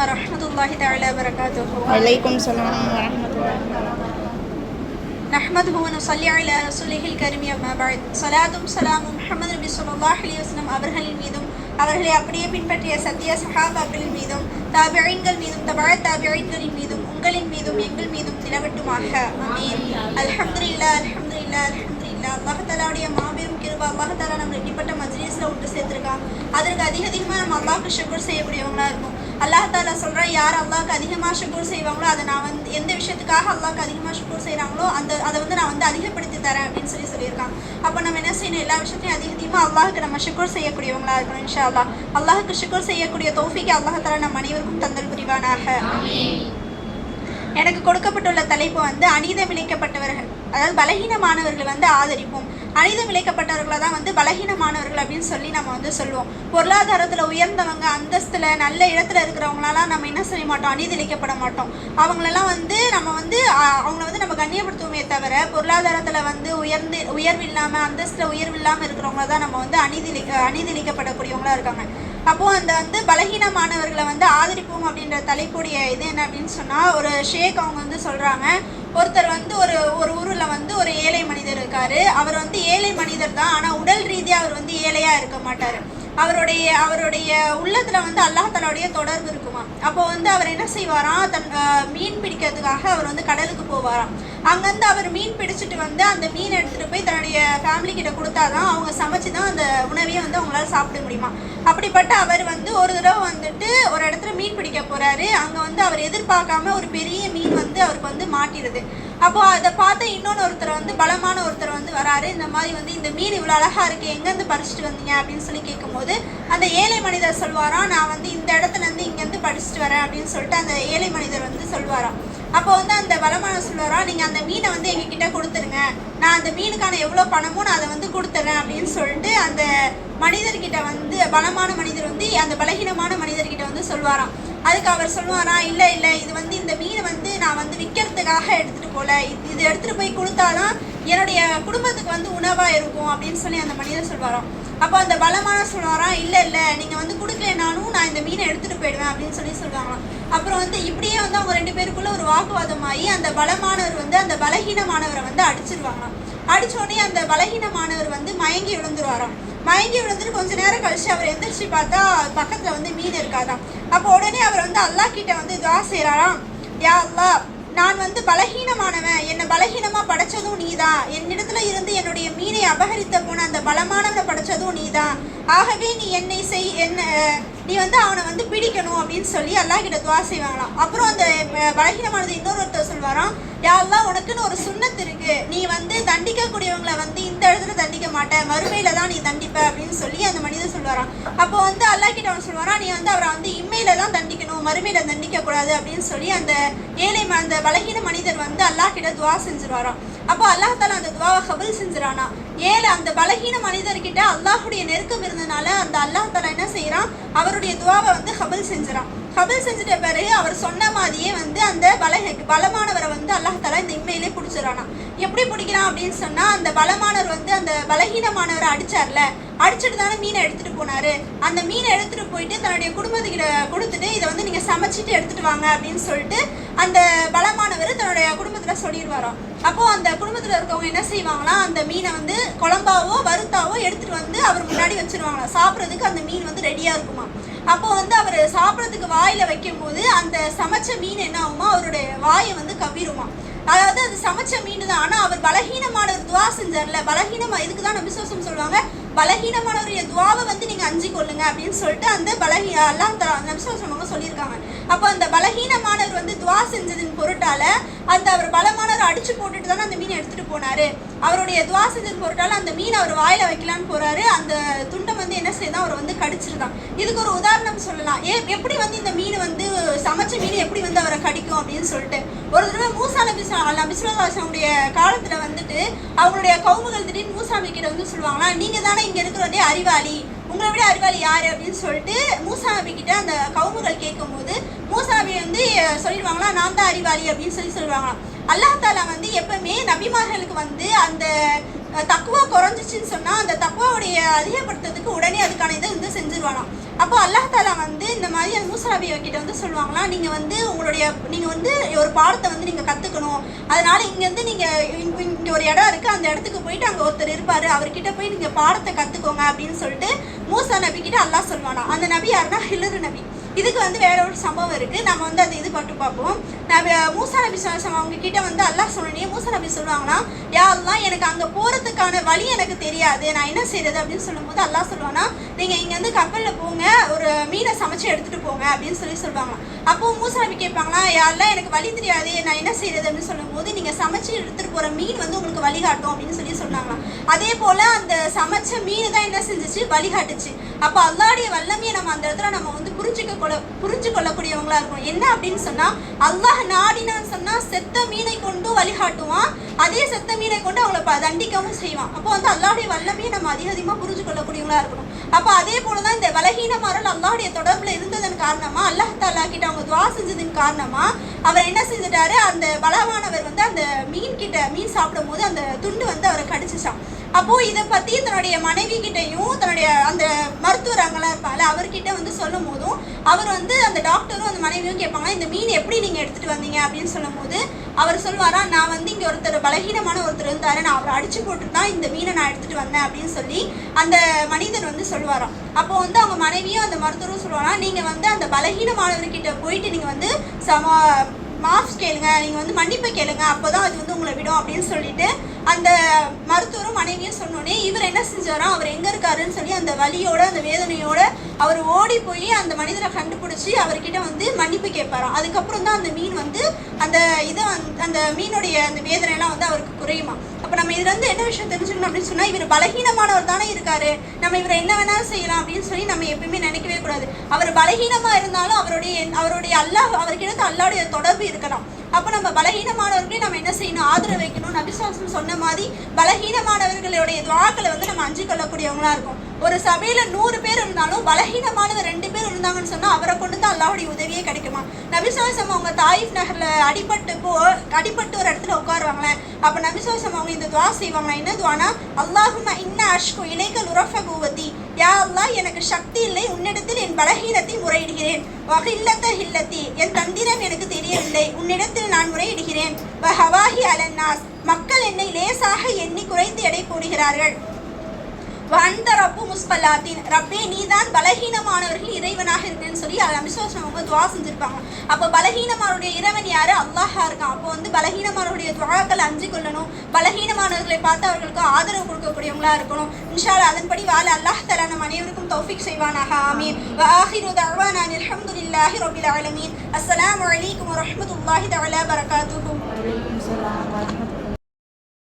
ورحمة الله وبركاته وعليكم السلام ورحمة الله نحمده ونصلي على رسوله الكريم أما بعد صلاة سلام محمد نبي صلى الله عليه وسلم அவர்களின் மீதும் அவர்களை அப்படியே பின்பற்றிய சத்திய சஹாபாக்களின் மீதும் தாபியங்கள் மீதும் தபாழ தாபியங்களின் மீதும் உங்களின் மீதும் எங்கள் மீதும் நிலவட்டுமாக அமீன் அல்ஹம்துலில்லா அல்ஹம்துலில்லா அல்ஹம்துலில்லா அல்லாஹ் தலாவுடைய மாபெரும் கிருபா அல்லாஹ் தலா நம்ம இப்படிப்பட்ட மஜ்ரீஸில் விட்டு சேர்த்திருக்கா அதற்கு அதிக அதிகமாக நம்ம அல்லாஹ்க்கு ஷுகர் செய்யக்கூடியவங்களாக இருக்கும் அல்லாஹ் தாலா சொல்கிறான் யார் அல்லாவுக்கு அதிகமாக ஷுக்கூர் செய்வாங்களோ அதை நான் வந்து எந்த விஷயத்துக்காக அல்லாவுக்கு அதிகமாக ஷுக்கூர் செய்கிறாங்களோ அந்த அதை வந்து நான் வந்து அதிகப்படுத்தி தரேன் அப்படின்னு சொல்லி சொல்லியிருக்காங்க. அப்போ நம்ம என்ன செய்யணும்? எல்லா விஷயத்தையும் அதிக அதிகமாக அல்லாஹுக்கு நம்ம ஷுக்கூர் செய்யக்கூடியவங்களா இருக்கணும் இன்ஷா அல்லா அல்லாஹுக்கு ஷுக்கூர் செய்யக்கூடிய தோஃபிக்கு அல்லாஹ் நம் நம்ம அனைவருக்கும் தந்தல் புரிவானாக. எனக்கு கொடுக்கப்பட்டுள்ள தலைப்பு வந்து அநீதம் இணைக்கப்பட்டவர்கள் அதாவது பலகீனமானவர்கள் வந்து ஆதரிப்போம். அநீதம் விளைக்கப்பட்டவர்களை தான் வந்து பலகீனமானவர்கள் அப்படின்னு சொல்லி நம்ம வந்து சொல்லுவோம். பொருளாதாரத்தில் உயர்ந்தவங்க அந்தஸ்தில் நல்ல இடத்துல இருக்கிறவங்களெல்லாம் நம்ம என்ன செய்ய மாட்டோம்? அநீதி இழைக்கப்பட மாட்டோம். அவங்களெல்லாம் வந்து நம்ம வந்து அவங்கள வந்து நம்ம கண்ணியப்படுத்துவோமே தவிர பொருளாதாரத்தில் வந்து உயர்ந்து உயர்வு இல்லாமல் அந்தஸ்தில் உயர்வு இல்லாமல் இருக்கிறவங்கள தான் நம்ம வந்து அநீதி அநீதி இழைக்கப்படக்கூடியவங்களாக இருக்காங்க. அப்போது அந்த வந்து பலகீனமானவர்களை வந்து ஆதரிப்போம் அப்படின்ற தலைப்புடைய இது என்ன அப்படின்னு சொன்னால் ஒரு ஷேக் அவங்க வந்து சொல்கிறாங்க ஒருத்தர் வந்து ஒரு ஒரு ஊரில் வந்து ஒரு ஏழை மனிதர் இருக்காரு. அவர் வந்து ஏழை மனிதர் தான். ஆனால் உடல் ரீதியாக அவர் வந்து ஏழையாக இருக்க மாட்டார். அவருடைய அவருடைய உள்ளத்தில் வந்து அல்லாஹாலுடைய தொடர்பு இருக்குமா அப்போ வந்து அவர் என்ன செய்வாராம்? தன் மீன் பிடிக்கிறதுக்காக அவர் வந்து கடலுக்கு போவாராம். அங்கேருந்து அவர் மீன் பிடிச்சிட்டு வந்து அந்த மீன் எடுத்துகிட்டு போய் தன்னுடைய ஃபேமிலி கிட்ட கொடுத்தாதான் அவங்க சமைச்சு தான் அந்த உணவையே வந்து அவங்களால சாப்பிட முடியுமா? அப்படிப்பட்ட அவர் வந்து ஒரு தடவை வந்துட்டு ஒரு இடத்துல மீன் பிடிக்க போகிறாரு அங்கே வந்து அவர் எதிர்பார்க்காம ஒரு பெரிய மீன் வந்து அவருக்கு வந்து மாட்டிடுது. அப்போ அதை பார்த்து இன்னொன்று ஒருத்தர் வந்து பலமான ஒருத்தர் வந்து வராரு. இந்த மாதிரி வந்து இந்த மீன் இவ்வளோ அழகாக இருக்கு எங்கேருந்து பறிச்சுட்டு வந்தீங்க? அப்படின்னு சொல்லி கேட்கும்போது அந்த ஏழை மனிதர் சொல்வாராம் நான் வந்து இந்த இடத்துல இருந்து இங்கேருந்து படிச்சுட்டு வரேன் அப்படின்னு சொல்லிட்டு அந்த ஏழை மனிதர் வளமான வந்து நீங்கள் பலமான அந்த மீனை வந்து எங்ககிட்ட கொடுத்துருங்க. நான் அந்த மீனுக்கான எவ்வளோ பணமோ நான் அதை வந்து கொடுத்துட்றேன் அப்படின்னு சொல்லிட்டு அந்த மனிதர்கிட்ட வந்து பலமான மனிதர் வந்து அந்த பலகீனமான மனிதர்கிட்ட வந்து சொல்வாராம் அதுக்கு அவர் சொல்லுவாரா இல்லை இல்லை இது வந்து இந்த மீனை வந்து நான் வந்து விற்கிறதுக்காக எடுத்துகிட்டு போல. இது இது எடுத்துகிட்டு போய் கொடுத்தாதான் என்னுடைய குடும்பத்துக்கு வந்து உணவாக இருக்கும் அப்படின்னு சொல்லி அந்த மனிதர் சொல்வாராம் அப்போ அந்த பலமான சொல்லுவாராம் இல்லை இல்லை நீங்கள் வந்து கொடுக்கலனாலும் நான் இந்த மீனை எடுத்துகிட்டு போயிடுவேன் அப்படின்னு சொல்லி சொல்லுவாங்களாம் அப்புறம் வந்து இப்படியே வந்து அவங்க ரெண்டு பேருக்குள்ள ஒரு வாக்குவாதமாகி அந்த பலமானவர் வந்து அந்த பலகீனமானவரை வந்து அடிச்சிருவாங்களாம். அடித்தோடனே உடனே அந்த பலகீனமானவர் வந்து மயங்கி விழுந்துருவாராம். மயங்கி விழுந்துட்டு கொஞ்ச நேரம் கழிச்சு அவர் எந்திரிச்சு பார்த்தா பக்கத்தில் வந்து மீன் இருக்காதாம். அப்போ உடனே அவர் வந்து அல்லாஹ் கிட்ட வந்து துவா செய்கிறாராம் யா அல்லா நான் வந்து பலகீனமானவன். என்னை பலகீனமா படைச்சதும் நீதான் என்னிடத்துல இருந்து என்னுடைய மீனை அபகரித்த போன அந்த பலமானவனை படைச்சதும் நீதான் ஆகவே நீ என்னை செய் என்ன நீ வந்து அவனை வந்து பிடிக்கணும் அப்படின்னு சொல்லி அல்லாஹ் கிட்ட துவா செய்வாங்களாம். அப்புறம் அந்த பலகீனமானது இன்னொரு ஒருத்தர் சொல்வாராம் யாரெல்லாம் உனக்குன்னு ஒரு சுண்ணத்து இருக்கு. நீ வந்து தண்டிக்கக்கூடியவங்களை வந்து இந்த இடத்துல தண்டிக்க மாட்டேன். மறுமையில தான் நீ தண்டிப்ப. அப்படின்னு சொல்லி அந்த மனிதன் சொல்லுவாராம் அப்போ வந்து அல்லாஹ் கிட்ட அவன் சொல்வாராம் நீ வந்து அவரை வந்து இம்மையில தான் தண்டிக்கணும். மறுமையில தண்டிக்க கூடாது. அப்படின்னு சொல்லி அந்த ஏழை பலகீன மனிதர் வந்து அல்லாஹ் கிட்ட துவா செஞ்சிருவாராம். அப்போ அல்லாஹ் தாலா அந்த துவாவை கபல் செஞ்சிரானா? ஏழு அந்த பலகீன மனிதர்கிட்ட அல்லாஹுடைய நெருக்கம் இருந்தனால அந்த அல்லாஹ் தாலா என்ன செய்யறான்? அவருடைய துவாவை வந்து கபல் செஞ்சிரான். கபல் செஞ்சுட்ட பிறகு அவர் சொன்ன மாதிரியே வந்து அந்த பலக பலமானவரை வந்து அல்லாஹ் தாலா இந்த இம்மையிலே பிடிச்சிடறானா. எப்படி பிடிக்கிறான் அப்படின்னு சொன்னா அந்த பலமானவர் வந்து அந்த பலகீனமானவரை அடிச்சார்ல அடிச்சுட்டு தானே மீனை எடுத்துட்டு போனாரு. அந்த மீனை எடுத்துட்டு போயிட்டு தன்னுடைய குடும்பத்துக்கிட்ட கொடுத்துட்டு இதை வந்து நீங்க சமைச்சிட்டு எடுத்துட்டு வாங்க அப்படின்னு சொல்லிட்டு அந்த பலமானவர் தன்னுடைய குடும்பத்துல சொல்லிடுவாராம். அப்போ அந்த குடும்பத்துல இருக்கவங்க என்ன செய்வாங்கன்னா அந்த மீனை வந்து குழம்பாவோ வறுத்தாவோ எடுத்துட்டு வந்து அவர் முன்னாடி வச்சிருவாங்களா சாப்பிட்றதுக்கு அந்த மீன் வந்து ரெடியா இருக்குமா அப்போ வந்து அவர் சாப்பிட்றதுக்கு வாயில வைக்கும்போது அந்த சமைச்ச மீன் என்ன ஆகுமா அவருடைய வாயை வந்து கவிருமா அதாவது அது சமைச்ச மீன் தான். ஆனால் அவர் பலகீனமான துவா செஞ்சார்ல பலகீனமா இதுக்கு தான் விசுவாசம் சொல்லுவாங்க பலகீனமானவருடைய துவாவை வந்து நீங்க அஞ்சு கொள்ளுங்க அப்படின்னு சொல்லிட்டு அந்த பலகீ அல்லாம் சொன்னவங்க சொல்லியிருக்காங்க. அப்போ அந்த பலகீனமானவர் வந்து துவா செஞ்சதின் பொருட்டால அந்த அவர் பல அடிச்சு போட்டுட்டு தானே அந்த மீனை எடுத்துட்டு போனாரு. அவருடைய துவா செஞ்சதின் பொருட்டால அந்த மீன் அவர் வாயில வைக்கலான்னு போறாரு. அந்த துண்டம் வந்து என்ன செய்யுதான் அவர் வந்து கடிச்சிருதான். இதுக்கு ஒரு உதாரணம் சொல்லலாம். ஏ எப்படி வந்து இந்த மீன் வந்து சமைச்ச மீன் எப்படி வந்து அவரை கடிக்கும் அப்படின்னு சொல்லிட்டு. ஒரு தடவை மூசா நபி நபிசுல்லாசனுடைய காலத்துல வந்துட்டு அவங்களுடைய கவுமுகள் திடீர்னு மூசா கிட்ட வந்து சொல்லுவாங்களா நீங்க தானே இங்க இருக்கிறதே அறிவாளி. உங்களை விட அறிவாளி யாரு? அப்படின்னு சொல்லிட்டு மூசா நபி கிட்ட அந்த கவுமுகள் கேட்கும்போது மூசா நபி வந்து சொல்லிடுவாங்களா நான் தான் அறிவாளி அப்படின்னு சொல்லி சொல்லுவாங்களாம். அல்லாஹ் தாலா வந்து எப்பவுமே நபிமார்களுக்கு வந்து அந்த தக்குவா குறைஞ்சிச்சின்னு சொன்னால் அந்த தக்குவாவுடைய அதிகப்படுத்துறதுக்கு உடனே அதுக்கான இதை வந்து செஞ்சிருவானாம். அப்போ அல்லாஹ் தாலா வந்து இந்த மாதிரி அந்த மூசா கிட்ட வந்து சொல்லுவாங்களாம் நீங்கள் வந்து உங்களுடைய நீங்கள் வந்து ஒரு பாடத்தை வந்து நீங்கள் கற்றுக்கணும் அதனால இங்கேருந்து நீங்கள் இங்கே ஒரு இடம் இருக்குது அந்த இடத்துக்கு போயிட்டு அங்கே ஒருத்தர் இருப்பார் அவர்கிட்ட போய் நீங்கள் பாடத்தை கற்றுக்கோங்க அப்படின்னு சொல்லிட்டு மூசா நபி கிட்ட அல்லாஹ் சொல்லுவானா அந்த நபி யாருன்னா ஹிலரு நபி. இதுக்கு வந்து வேற ஒரு சம்பவம் இருக்கு. நம்ம வந்து அதை இது பட்டு பார்ப்போம். நபி மூசா நபி சொல்லம் அவங்க கிட்ட வந்து அல்லாஹ் சொன்னே மூசா நபி சொல்லுவாங்கன்னா யாரெல்லாம் எனக்கு அங்க போறதுக்கான வழி எனக்கு தெரியாது. நான் என்ன செய்யறது அப்படின்னு சொல்லும்போது அல்லாஹ் சொல்லுவாங்கன்னா நீங்க இங்க கப்பலில் போங்க ஒரு மீனை சமைச்சு எடுத்துட்டு போங்க அப்படின்னு சொல்லி சொல்லுவாங்க. அப்போ மூசா நபி கேட்பாங்களா யாரெல்லாம் எனக்கு வழி தெரியாது. நான் என்ன செய்யறது அப்படின்னு சொல்லும்போது நீங்க சமைச்சு எடுத்துட்டு போற மீன் வந்து உங்களுக்கு வழிகாட்டும் அப்படின்னு சொல்லி சொன்னாங்களாம் அதே போல அந்த சமைச்ச மீன் தான் என்ன செஞ்சிச்சு? வழிகாட்டுச்சு அப்போ அல்லாடைய வல்லமையை நம்ம அந்த இடத்துல நம்ம வந்து புரிஞ்சுக்க கொள்ள புரிஞ்சு கொள்ளக்கூடியவங்களா இருக்கும் என்ன அப்படின்னு சொன்னா அல்லாஹ் நாடினான்னு சொன்னா செத்த மீனை கொண்டு வழிகாட்டுவான். அதே செத்த மீனை கொண்டு அவங்கள ப- தண்டிக்கவும் செய்வான். அப்போ வந்து அல்லாஹ்வுடைய வல்லமையை நம்ம அதிக அதிகமாக புரிஞ்சு கொள்ளக்கூடியவங்களா இருக்கணும். அப்போ அதே போல தான் இந்த பலகீனமாறல் அல்லாஹ்வுடைய தொடர்பில் இருந்ததன் காரணமாக அல்லாஹ் தாலா கிட்ட அவங்க துவா செஞ்சதன் காரணமாக அவர் என்ன செஞ்சிட்டாரு? அந்த பலவானவர் வந்து அந்த மீன் கிட்ட மீன் சாப்பிடும் போது அந்த துண்டு வந்து அவரை கடிச்சிச்சான். அப்போ இதை பத்தி தன்னுடைய மனைவி கிட்டயும் தன்னுடைய அந்த மருத்துவர் அங்கெல்லாம் இருப்பாங்கல்ல அவர்கிட்ட வந்து சொல்லும் போதும் அவர் வந்து அந்த டாக்டரும் அந்த மனைவியும் கேட்பாங்க இந்த மீன் எப்படி நீங்க எடுத்துட்டு வந்தீங்க? அப்படின்னு சொல்லும் போது அவர் சொல்வாரா நான் வந்து இங்கே ஒருத்தர் பலகீனமான ஒருத்தர் இருந்தார் நான் அவரை அடிச்சு போட்டு தான் இந்த மீனை நான் எடுத்துட்டு வந்தேன் அப்படின்னு சொல்லி அந்த மனிதன் வந்து சொல்வாராம். அப்போ வந்து அவங்க மனைவியும் அந்த மருத்துவரும் சொல்லுவாரா நீங்கள் வந்து அந்த பலகீனமானவர்கிட்ட போயிட்டு நீங்கள் வந்து சம மாஃப்ஸ் கேளுங்க நீங்கள் வந்து மன்னிப்பு கேளுங்க அப்போதான் அது வந்து உங்களை விடும் அப்படின்னு சொல்லிட்டு அந்த மருத்துவரும் மனைவியும் சொன்னோடனே இவர் என்ன செஞ்சாரோ அவர் எங்கே இருக்காருன்னு சொல்லி அந்த வலியோட அந்த வேதனையோட அவர் ஓடி போய் அந்த மனிதரை கண்டுபிடிச்சி அவர்கிட்ட வந்து மன்னிப்பு கேட்பாராம் அதுக்கப்புறம் தான் அந்த மீன் வந்து அந்த இதை அந்த மீனுடைய அந்த வேதனையெல்லாம் வந்து அவருக்கு குறையுமா. அப்போ நம்ம இதுல இருந்து என்ன விஷயம் தெரிஞ்சுக்கணும் அப்படின்னு சொன்னா இவர் பலகீனமானவர் தானே இருக்காரு. நம்ம இவரை என்ன வேணாலும் செய்யலாம் அப்படின்னு சொல்லி நம்ம எப்பயுமே நினைக்கவே கூடாது. அவர் பலகீனமா இருந்தாலும் அவருடைய அவருடைய அல்லாஹ் அவர்கிட்ட அல்லாவுடைய தொடர்பு இருக்கலாம் அப்போ நம்ம பலகீனமானவர்களையும் நம்ம என்ன செய்யணும்? ஆதரவு வைக்கணும். நபிசுவாசம் சொன்ன மாதிரி பலகீனமானவர்களுடைய துவாக்களை வந்து நம்ம அஞ்சு கொள்ளக்கூடியவங்களா இருக்கும். ஒரு சபையில நூறு பேர் இருந்தாலும் பலகீனமானவர் ரெண்டு பேர் இருந்தாங்கன்னு சொன்னா அவரை கொண்டு தான் அல்லாவுடைய உதவியே கிடைக்குமா? நபிசுவாசம் அவங்க தாயிஃப் நகர்ல அடிபட்டு போ அடிபட்டு ஒரு இடத்துல உட்காருவாங்களே அப்ப நபிசுவாசம் அவங்க இந்த துவா செய்வாங்க என்ன துவானா? அல்லாஹுமா இன்ன அஷ்கு இலைகள் உரஃப கூவத்தி யா அல்லாஹ் எனக்கு சக்தி இல்லை உன்னிடத்தில் என் பலகீனத்தை முறையிடுகிறேன். வகில்லத்த ஹில்லத்தி என் தந்திரம் எனக்கு தெரியவில்லை உன்னிடத்தில் நான் முறையிடுகிறேன். வஹவாஹி அலன்னாஸ் மக்கள் என்னை லேசாக எண்ணி குறைந்து எடை போடுகிறார்கள். வந்த ரப்பு முஸ்பல்லாத்தின் ரப்பே நீதான் பலகீனமானவர்கள் இறைவனாக இருக்கேன்னு சொல்லி அமிசோசம் அவங்க துவா செஞ்சிருப்பாங்க. அப்போ பலகீனமானுடைய இறைவன் யாரு? அல்லாஹா இருக்கான். அப்போ வந்து பலகீனமானுடைய துவாக்கள் அஞ்சு கொள்ளணும். பலகீனமானவர்களை பார்த்து அவர்களுக்கு ஆதரவு கொடுக்கக்கூடியவங்களா இருக்கணும். இன்ஷால் அதன்படி வாழ அல்லாஹ் தலா நம் அனைவருக்கும் தௌஃபிக் செய்வானாக. ஆமீன். வஆஹிரு தஅவானா இல்லாஹி ரப்பில் ஆலமீன். அஸ்ஸலாமு அலைக்கும் வரஹ்மத்துல்லாஹி தஆலா பரகாத்துஹு. வலைக்கும் சலாம் வரமத்துல்லாஹி